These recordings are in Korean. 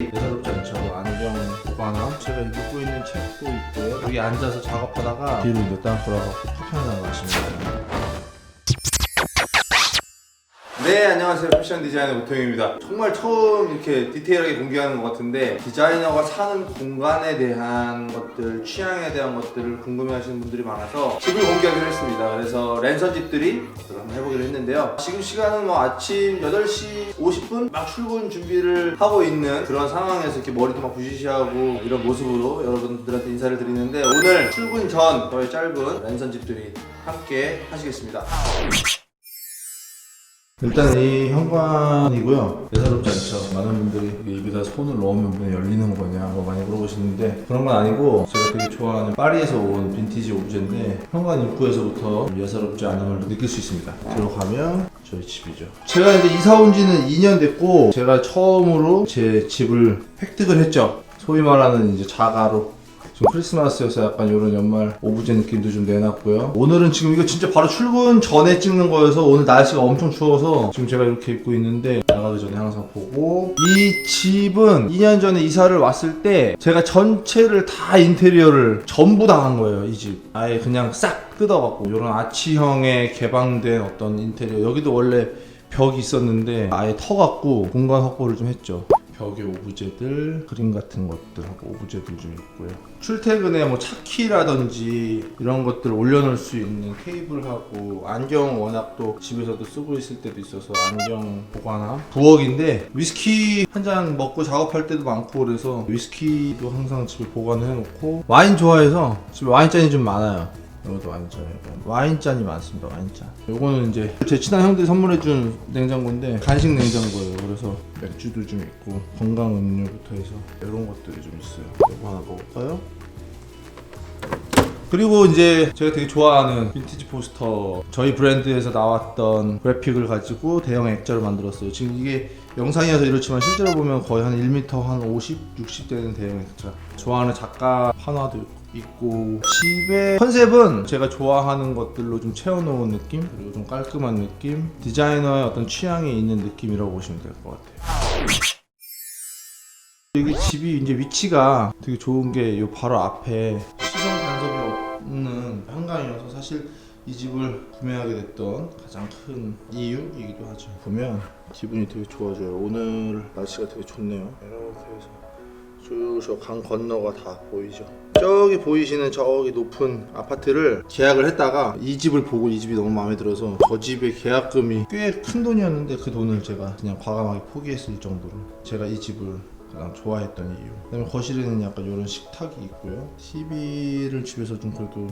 예사롭지 않죠. 안경 보관함. 제가 읽고 있는 책도 있고요. 여기 앉아서 작업하다가 뒤로 이제 땅 돌아가고 파편을 나가십니다. 네 안녕하세요. 패션 디자이너 우태영입니다. 정말 처음 이렇게 디테일하게 공개하는 것 같은데 디자이너가 사는 공간에 대한 것들 취향에 대한 것들을 궁금해 하시는 분들이 많아서 집을 공개하기로 했습니다. 그래서 랜선 집들이 한번 해보기로 했는데요. 지금 시간은 뭐 아침 8시 50분 막 출근 준비를 하고 있는 그런 상황에서 이렇게 머리도 막 부시시하고 이런 모습으로 여러분들한테 인사를 드리는데 오늘 출근 전 저의 짧은 랜선 집들이 함께 하시겠습니다 일단 이 현관이고요. 예사롭지 않죠. 많은 분들이 입에다 손을 넣으면 문이 열리는 거냐 뭐 많이 물어보시는데 그런 건 아니고 제가 되게 좋아하는 파리에서 온 빈티지 오브제인데 현관 입구에서부터 예사롭지 않음을 느낄 수 있습니다. 들어가면 저희 집이죠. 제가 이제 이사 온 지는 2년 됐고 제가 처음으로 제 집을 획득을 했죠. 소위 말하는 이제 자가로 지금 크리스마스여서 약간 이런 연말 오브제 느낌도 좀 내놨고요. 오늘은 지금 이거 진짜 바로 출근 전에 찍는 거여서 오늘 날씨가 엄청 추워서 지금 제가 이렇게 입고 있는데 나가기 전에 항상 보고 이 집은 2년 전에 이사를 왔을 때 제가 전체를 다 인테리어를 전부 다 한 거예요 이 집. 아예 그냥 싹 뜯어갖고 이런 아치형의 개방된 어떤 인테리어 여기도 원래 벽이 있었는데 아예 터갖고 공간 확보를 좀 했죠. 벽에 오브제들, 그림 같은 것들하고 오브제들 좀 있고요. 출퇴근에 뭐 차키라든지 이런 것들 올려놓을 수 있는 테이블하고 안경 워낙 또 집에서도 쓰고 있을 때도 있어서 안경 보관함 부엌인데 위스키 한 잔 먹고 작업할 때도 많고 그래서 위스키도 항상 집에 보관해 놓고 와인 좋아해서 집에 와인잔이 좀 많아요. 이것도 와인잔이고 와인잔이 많습니다 와인잔. 요거는 이제 제 친한 형들이 선물해준 냉장고인데 간식 냉장고예요. 그래서 맥주도 좀 있고 건강 음료부터 해서 이런 것들이 좀 있어요. 이거 하나 먹을까요? 그리고 이제 제가 되게 좋아하는 빈티지 포스터. 저희 브랜드에서 나왔던 그래픽을 가지고 대형 액자로 만들었어요. 지금 이게 영상이어서 이렇지만 실제로 보면 거의 한 1m 한 50, 60 되는 대형 액자. 좋아하는 작가 판화도 있고 집의 컨셉은 제가 좋아하는 것들로 좀 채워놓은 느낌 그리고 좀 깔끔한 느낌 디자이너의 어떤 취향이 있는 느낌이라고 보시면 될 것 같아요 여기 집이 이제 위치가 되게 좋은 게 요 바로 앞에 시선 간섭이 없는 한강이어서 사실 이 집을 구매하게 됐던 가장 큰 이유이기도 하죠. 보면 기분이 되게 좋아져요. 오늘 날씨가 되게 좋네요. 이렇게 해서 쭉 저 강 건너가 다 보이죠. 저기 보이시는 저기 높은 아파트를 계약을 했다가 이 집을 보고 이 집이 너무 마음에 들어서 저 집의 계약금이 꽤 큰 돈이었는데 그 돈을 제가 그냥 과감하게 포기했을 정도로 제가 이 집을 가장 좋아했던 이유. 그다음에 거실에는 약간 이런 식탁이 있고요. TV를 집에서 좀 그래도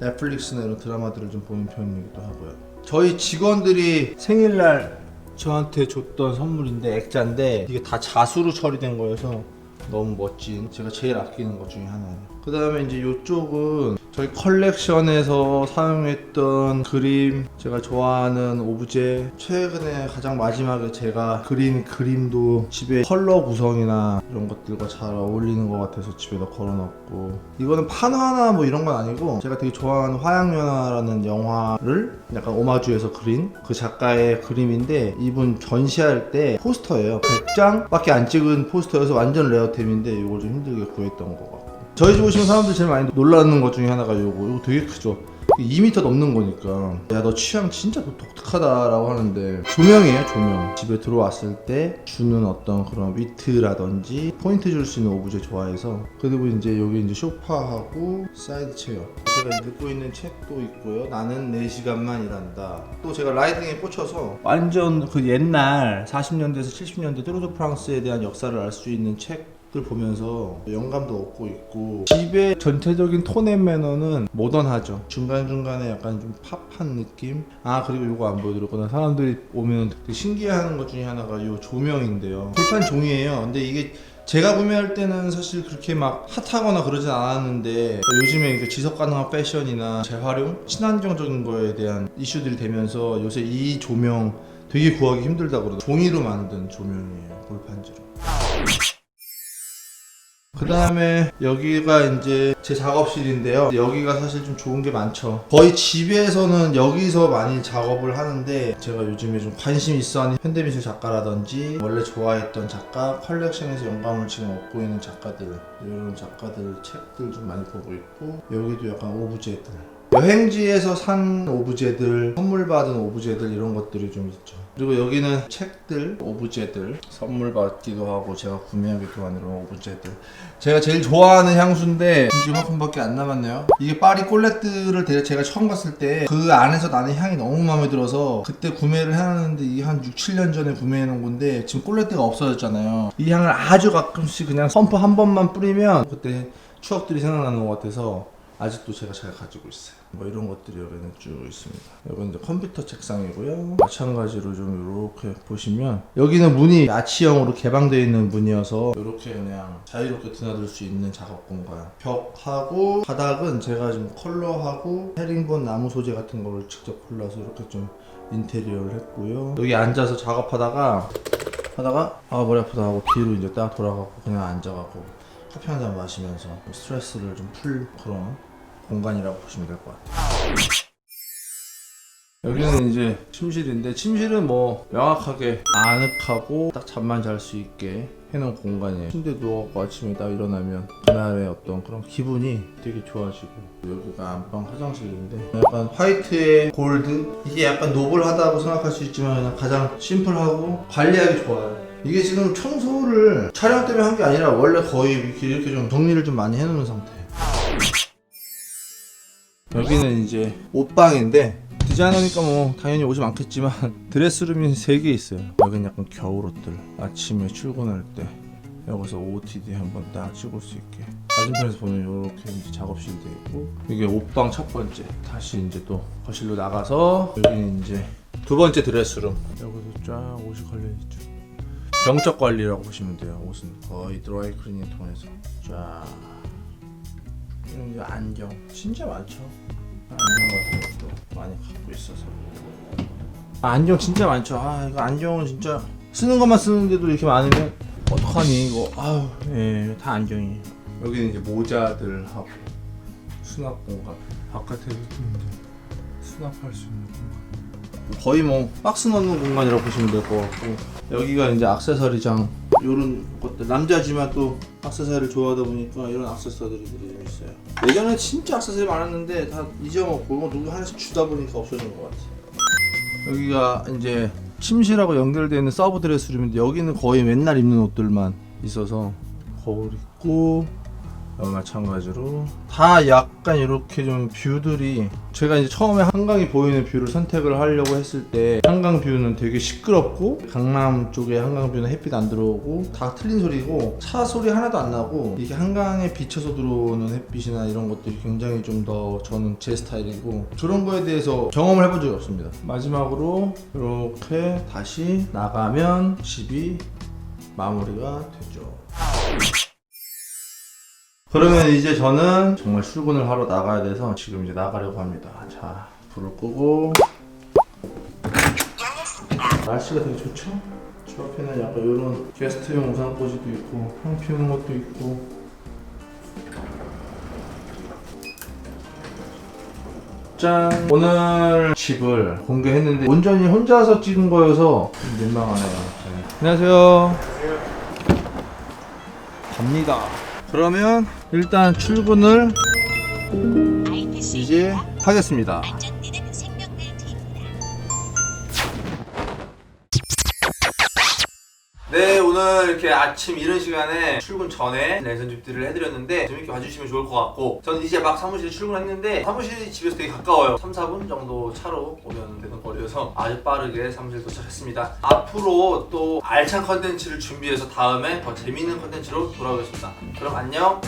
넷플릭스나 이런 드라마들을 좀 보는 편이기도 하고요. 저희 직원들이 생일날 저한테 줬던 선물인데 액자인데 이게 다 자수로 처리된 거여서 너무 멋진 제가 제일 아끼는 것 중에 하나예요. 그 다음에 이제 이쪽은 저희 컬렉션에서 사용했던 그림 제가 좋아하는 오브제 최근에 가장 마지막에 제가 그린 그림도 집에 컬러 구성이나 이런 것들과 잘 어울리는 것 같아서 집에다 걸어놨고 이거는 판화나 뭐 이런 건 아니고 제가 되게 좋아하는 화양연화라는 영화를 약간 오마주해서 그린 그 작가의 그림인데 이분 전시할 때 포스터예요 100장밖에 안 찍은 포스터여서 완전 레어 템인데 이걸 좀 힘들게 구했던 것 같고. 저희 집 오시면 사람들 제일 많이 놀라는 것 중에 하나가 요거. 요거 되게 크죠. 2m 넘는 거니까. 야 너 취향 진짜 독특하다라고 하는데. 조명이에요 조명. 집에 들어왔을 때 주는 어떤 그런 위트라든지 포인트 줄 수 있는 오브제 좋아해서. 그리고 이제 여기 이제 소파하고 사이드 체어. 제가 읽고 있는 책도 있고요. 나는 4시간만 일한다. 또 제가 라이딩에 꽂혀서 완전 그 옛날 40년대에서 70년대 뚜르드 프랑스에 대한 역사를 알 수 있는 책 들 보면서 영감도 얻고 있고 집의 전체적인 톤앤 매너는 모던하죠. 중간중간에 약간 좀 팝한 느낌? 아 그리고 이거 안 보여드렸구나. 사람들이 오면 되게 신기해하는 것 중에 하나가 이 조명인데요. 불판 종이에요. 근데 이게 제가 구매할 때는 사실 그렇게 막 핫하거나 그러진 않았는데 요즘에 그 지속 가능한 패션이나 재활용, 친환경적인 거에 대한 이슈들이 되면서 요새 이 조명 되게 구하기 힘들다고 그러더라고요. 종이로 만든 조명이에요, 골판지로. 그 다음에 여기가 이제 제 작업실인데요. 여기가 사실 좀 좋은 게 많죠. 거의 집에서는 여기서 많이 작업을 하는데 제가 요즘에 좀 관심 있어 하는 현대미술 작가라든지 원래 좋아했던 작가, 컬렉션에서 영감을 지금 얻고 있는 작가들 이런 작가들 책들 좀 많이 보고 있고 여기도 약간 오브제들 여행지에서 산 오브제들, 선물 받은 오브제들 이런 것들이 좀 있죠. 그리고 여기는 책들, 오브제들 선물 받기도 하고 제가 구매하기도 하는 이런 오브제들. 제가 제일 좋아하는 향수인데 지금 화품밖에 안 남았네요. 이게 파리 꼴레트를 대- 제가 처음 갔을 때 그 안에서 나는 향이 너무 마음에 들어서 그때 구매를 해놨는데 이게 한 6, 7년 전에 구매해 놓은 건데 지금 꼴레트가 없어졌잖아요. 이 향을 아주 가끔씩 그냥 펌프 한 번만 뿌리면 그때 추억들이 생각나는 것 같아서 아직도 제가 잘 가지고 있어요. 뭐 이런 것들이 여기는 쭉 있습니다. 여기는 이제 컴퓨터 책상이고요. 마찬가지로 좀 이렇게 보시면 여기는 문이 아치형으로 개방되어 있는 문이어서 이렇게 그냥 자유롭게 드나들 수 있는 작업 공간. 벽하고 바닥은 제가 좀 컬러하고 헤링본 나무 소재 같은 거를 직접 골라서 이렇게 좀 인테리어를 했고요. 여기 앉아서 작업하다가 하다가 아 머리 아프다 하고 뒤로 이제 딱 돌아가고 그냥 앉아갖고 커피 한 잔 마시면서 스트레스를 좀 풀 그런 공간이라고 보시면 될 것 같아요. 여기는 이제 침실인데 침실은 뭐 명확하게 아늑하고 딱 잠만 잘 수 있게 해놓은 공간이에요. 침대 누워갖고 아침에 딱 일어나면 그날의 어떤 그런 기분이 되게 좋아지고 여기가 안방 화장실인데 약간 화이트에 골드 이게 약간 노블하다고 생각할 수 있지만 가장 심플하고 관리하기 좋아요. 이게 지금 청소를 촬영 때문에 한 게 아니라 원래 거의 이렇게 좀 정리를 좀 많이 해놓은 상태. 여기는 이제 옷방인데 디자이너니까 뭐 당연히 옷이 많겠지만 드레스룸이 3개 있어요. 여기는 약간 겨울 옷들 아침에 출근할 때 여기서 OOTD 한번 딱 찍을 수 있게. 맞은편에서 보면 이렇게 이제 작업실 돼 있고 이게 옷방 첫 번째. 다시 이제 또 거실로 나가서 여기는 이제 두 번째 드레스룸. 여기도 쫙 옷이 걸려 있죠. 병적 관리라고 보시면 돼요. 옷은 거의 드라이 클리닝 통해서 쫙 이런 게 안경. 진짜 많죠. 안경 같은 것도 많이 갖고 있어서. 아, 안경 진짜 많죠. 아 이거 안경은 진짜 쓰는 것만 쓰는데도 이렇게 많으면 어떡하니 이거. 아유 예다 안경이에요 여기는 이제 모자들하고 수납 공간. 바깥에도 있는데 수납할 수 있는 공간 거의 뭐 박스 넣는 공간이라고 보시면 될 것 같고. 여기가 이제 악세서리장 이런 것들. 남자지만 또 악세서리를 좋아하다 보니까 이런 악세서리들이 좀 있어요. 예전에 진짜 악세서리 많았는데 다 잊어먹고 누구 하나씩 주다 보니까 없어진 것 같아요. 여기가 이제 침실하고 연결되어 있는 서브 드레스룸인데 여기는 거의 맨날 입는 옷들만 있어서 거울 있고 마찬가지로 다 약간 이렇게 좀 뷰들이 제가 이제 처음에 한강이 보이는 뷰를 선택을 하려고 했을 때 한강 뷰는 되게 시끄럽고 강남 쪽에 한강 뷰는 햇빛 안 들어오고 다 틀린 소리고 차 소리 하나도 안 나고 이게 한강에 비쳐서 들어오는 햇빛이나 이런 것들이 굉장히 좀 더 저는 제 스타일이고 저런 거에 대해서 경험을 해본 적이 없습니다. 마지막으로 이렇게 다시 나가면 집이 마무리가 되죠 그러면 이제 저는 정말 출근을 하러 나가야 돼서 지금 이제 나가려고 합니다. 자, 불을 끄고 날씨가 되게 좋죠? 저 앞에는 약간 이런 게스트용 우산꽂이도 있고 향 피우는 것도 있고 짠! 오늘 집을 공개했는데 온전히 혼자서 찍은 거여서 좀 민망하네요. 네. 안녕하세요. 갑니다. 그러면 일단 출근을 이제 하겠습니다. 네 오늘 이렇게 아침 이른 시간에 출근 전에 랜선 집들을 해드렸는데 재밌게 봐주시면 좋을 것 같고 저는 이제 막 사무실에 출근했는데 사무실이 집에서 되게 가까워요. 3, 4분 정도 차로 오면 되는 거리여서 아주 빠르게 사무실 도착했습니다. 앞으로 또 알찬 컨텐츠를 준비해서 다음에 더 재밌는 컨텐츠로 돌아오겠습니다. 그럼 안녕